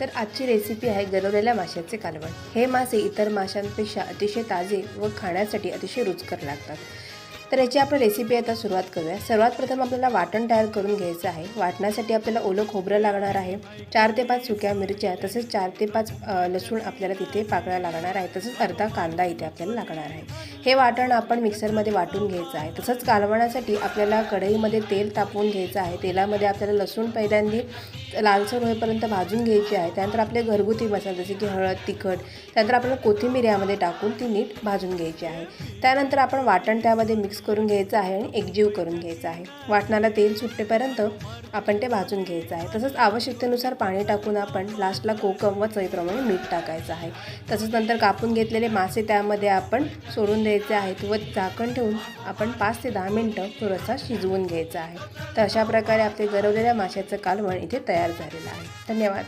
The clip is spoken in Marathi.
तर आजची रेसिपी आहे गरवलेल्या माशाचे कालवण. हे मासे इतर माशांपेक्षा अतिशय ताजे व खाण्यासाठी अतिशय रुचकर लागतात. तर याची आपण रेसिपी आता सुरुवात करूया. सर्वात प्रथम आपल्याला वाटण तयार करून घ्यायचं आहे. वाटण्यासाठी आपल्याला ओलं खोबरं लागणार आहे. चार ते पाच सुक्या मिरच्या तसेच चार ते पाच लसूण आपल्याला तिथे पाकळ्या लागणार आहे. तसंच अर्धा कांदा इथे आपल्याला लागणार आहे. हे वाटण आपण मिक्सरमध्ये वाटून घ्यायचं आहे. तसंच कालवण्यासाठी आपल्याला कढईमध्ये तेल तापवून घ्यायचं आहे. तेलामध्ये आपल्याला लसूण पहिल्यांदी लालसर होईपर्यंत भाजून घ्यायची आहे. त्यानंतर आपले घरगुती मसाले जसे की हळद तिखट त्यानंतर आपल्याला कोथिंबीर यामध्ये टाकून ती नीट भाजून घ्यायची आहे. त्यानंतर आपण वाटण त्यामध्ये मिक्स करून घ्यायचं आहे आणि एकजीव करून घ्यायचं आहे. वाटणाला तेल सुटेपर्यंत आपण ते भाजून घ्यायचं आहे. तसंच आवश्यकतेनुसार पाणी टाकून आपण लास्टला कोकम व चवीप्रमाणे मीठ टाकायचं आहे. तसंच नंतर कापून घेतलेले मासे त्यामध्ये आपण सोडून द्यायचे आहेत व झाकण ठेवून आपण पाच ते दहा मिनटं तो रस्सा शिजवून घ्यायचा आहे. तर अशा प्रकारे आपले गरवलेल्या माशाचं कालवण इथे तयार झालेलं आहे. धन्यवाद.